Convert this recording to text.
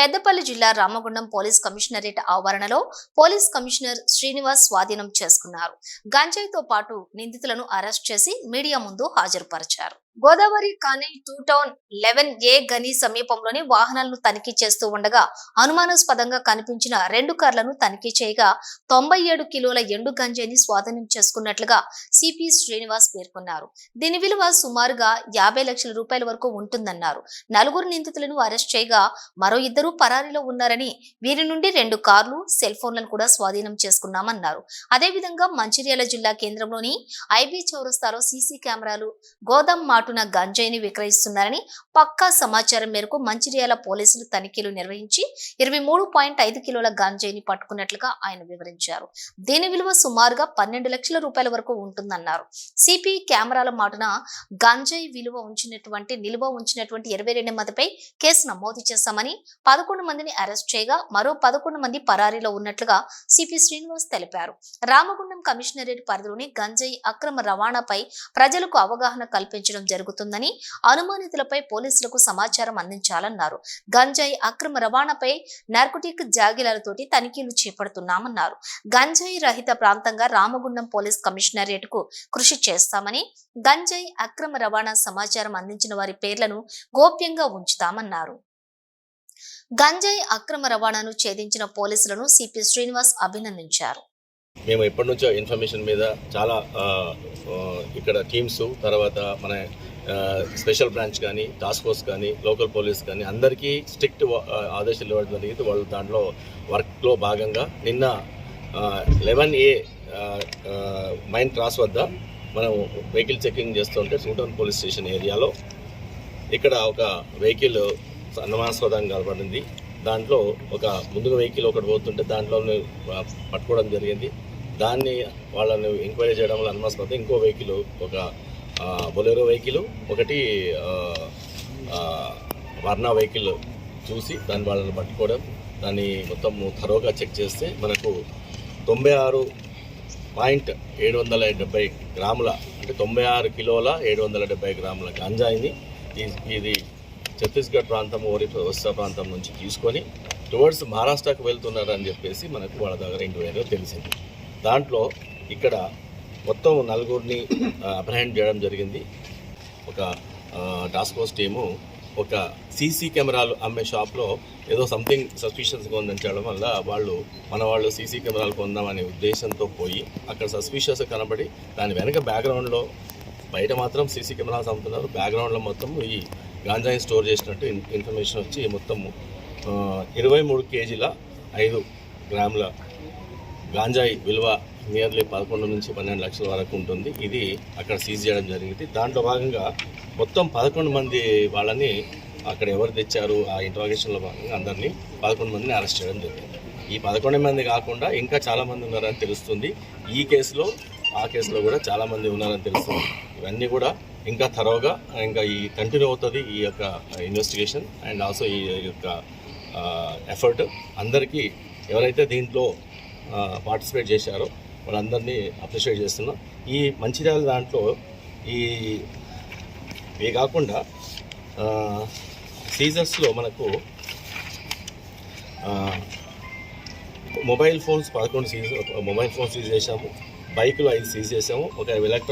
పెద్దపల్లి జిల్లా Ramagundam police commissionerate ఆవరణలో police commissioner Srinivas స్వాధీనం చేసుకున్నారు. గంజాయితో పాటు నిందితులను అరెస్ట్ చేసి మీడియా ముందు హాజరుపరిచారు. గోదావరి కాని టూ టౌన్ లెవెన్ ఏ గని సమీపంలోని వాహనాలను తనిఖీ చేస్తూ ఉండగా అనుమానాస్పదంగా కనిపించిన రెండు కార్లను తనిఖీ చేయగా తొంభై ఏడు కిలోల ఎండు గంజాయిని స్వాధీనం చేసుకున్నట్లుగా సిపి శ్రీనివాస్ పేర్కొన్నారు. దీని విలువ సుమారుగా యాభై లక్షల రూపాయల వరకు ఉంటుందన్నారు. నలుగురు నిందితులను అరెస్ట్ చేయగా మరో ఇద్దరు పరారీలో ఉన్నారని వీరి నుండి రెండు కార్లు సెల్ ఫోన్లను కూడా స్వాధీనం చేసుకున్నామన్నారు. అదేవిధంగా మంచిర్యాల జిల్లా కేంద్రంలోని ఐబీ చౌరస్తాలో సీసీ కెమెరాలు గోదాం మాటున గంజాయిని విక్రయిస్తున్నారని పక్కా సమాచారం మేరకు మంచిర్యాల పోలీసులు తనిఖీలు నిర్వహించి ఇరవై మూడు పాయింట్ ఐదు కిలోల గంజాయిని పట్టుకున్నట్లుగా ఆయన వివరించారు. దీని విలువ సుమారుగా పన్నెండు లక్షల రూపాయల వరకు ఉంటుందన్నారు. సిపి కెమెరాల మాటున గంజాయి విలువ ఉంచినటువంటి నిల్వ ఉంచినటువంటి ఇరవై రెండు మందిపై కేసు నమోదు చేశామని పదకొండు మందిని అరెస్ట్ చేయగా మరో పదకొండు మంది పరారీలో ఉన్నట్లుగా సిపి శ్రీనివాస్ తెలిపారు. రామగుండం కమిషనరేట్ పరిధిలోని గంజాయి అక్రమ రవాణాపై ప్రజలకు అవగాహన కల్పించడం జరుగుతుందని అనుమానితులపై పోలీసులకు సమాచారం అందించాలన్నారు. గంజాయి అక్రమ రవాణాపై నార్కోటిక్ జాగిలాలతోటి తనిఖీలు చేపడుతున్నామన్నారు. గంజాయి రహిత ప్రాంతంగా రామగుండం పోలీస్ కమిషనరేట్కు కృషి చేస్తామని గంజాయి అక్రమ రవాణా సమాచారం అందించిన వారి పేర్లను గోప్యంగా ఉంచుతామన్నారు. గంజాయి అక్రమ రవాణాను ఛేదించిన పోలీసులను సిపి శ్రీనివాస్ అభినందించారు. మేము ఎప్పటి నుంచో ఇన్ఫర్మేషన్ మీద చాలా ఇక్కడ టీమ్స్ తర్వాత మన స్పెషల్ బ్రాంచ్ కానీ టాస్క్ ఫోర్స్ కానీ లోకల్ పోలీస్ కానీ అందరికీ స్ట్రిక్ట్ ఆదేశాలు ఇవ్వడం జరిగింది. వాళ్ళు దాంట్లో వర్క్లో భాగంగా నిన్న లెవెన్ ఏ మైన్ క్రాస్ వద్ద మనం వెహికల్ చెకింగ్ చేస్తుంటే సూటౌన్ పోలీస్ స్టేషన్ ఏరియాలో ఇక్కడ ఒక వెహికల్ అనుమానాస్పదంగా కనబడింది. దాంట్లో ఒక ముందుగా వెహికల్ ఒకటి పోతుంటే దాంట్లో పట్టుకోవడం జరిగింది. దాన్ని వాళ్ళని ఎంక్వైరీ చేయడం వల్ల అనుమానాస్పదం ఇంకో వెహికల్ ఒక బొలెరో వెహికల్ ఒకటి ఆ, వర్ణా వెహికల్ చూసి దాన్ని వాళ్ళని పట్టుకోవడం. దాన్ని మొత్తం థరోగా చెక్ చేస్తే మనకు తొంభై ఆరు పాయింట్ ఏడు వందల డెబ్బై గ్రాముల అంటే తొంభై ఆరు కిలోల ఏడు వందల డెబ్బై గ్రాముల గంజాయిని ఇది ఛత్తీస్గఢ్ ప్రాంతం ఓరి ఒస్సా ప్రాంతం నుంచి తీసుకొని టువర్డ్స్ మహారాష్ట్రకు వెళ్తున్నారని చెప్పేసి మనకు వాళ్ళ దగ్గర ఇంటివేలో తెలిసింది. దాంట్లో ఇక్కడ మొత్తం నలుగురిని అప్రహెండ్ చేయడం జరిగింది. ఒక టాస్క్ ఫోర్స్ టీము ఒక సీసీ కెమెరాలు అమ్మే షాప్లో ఏదో సంథింగ్ సస్పిషియస్గా ఉందని వల్ల వాళ్ళు మన వాళ్ళు సీసీ కెమెరాలు కొందామనే ఉద్దేశంతో పోయి అక్కడ సస్పిషియస్ కనబడి దాని వెనక బ్యాక్గ్రౌండ్లో బయట మాత్రం సీసీ కెమెరాస్ అమ్ముతున్నారు. బ్యాక్గ్రౌండ్లో మొత్తం ఈ గాంజాయి స్టోర్ చేసినట్టు ఇన్ఫర్మేషన్ వచ్చి మొత్తము ఇరవై మూడు కేజీల ఐదు గ్రాముల గాంజాయి విలువ నియర్లీ పదకొండు నుంచి పన్నెండు లక్షల వరకు ఉంటుంది. ఇది అక్కడ సీజ్ చేయడం జరిగింది. దాంట్లో భాగంగా మొత్తం పదకొండు మంది వాళ్ళని అక్కడ ఎవరు తెచ్చారు? ఆ ఇంట్రాగేషన్లో భాగంగా అందరినీ పదకొండు మందిని అరెస్ట్ చేయడం జరిగింది. ఈ పదకొండు మంది కాకుండా ఇంకా చాలామంది ఉన్నారని తెలుస్తుంది. ఈ కేసులో ఆ కేసులో కూడా చాలామంది ఉన్నారని తెలుస్తుంది. ఇవన్నీ కూడా ఇంకా తరోగా ఇంకా ఈ కంటిన్యూ అవుతుంది ఈ యొక్క ఇన్వెస్టిగేషన్ అండ్ ఆల్సో ఈ యొక్క ఎఫర్ట్ అందరికీ ఎవరైతే దీంట్లో పార్టిసిపేట్ చేశారో వాళ్ళందరినీ అప్రిషియేట్ చేస్తున్నాం. ఈ మంచిర్యాల దాంట్లో ఈ ఇవి కాకుండా సీజర్స్లో మనకు మొబైల్ ఫోన్స్ పదకొండు సీజ్ మొబైల్ ఫోన్స్ సీజ్ చేశాము. బైకులు ఐదు సీజ్ చేసాము ఒక ఎలక్ట్రానిక్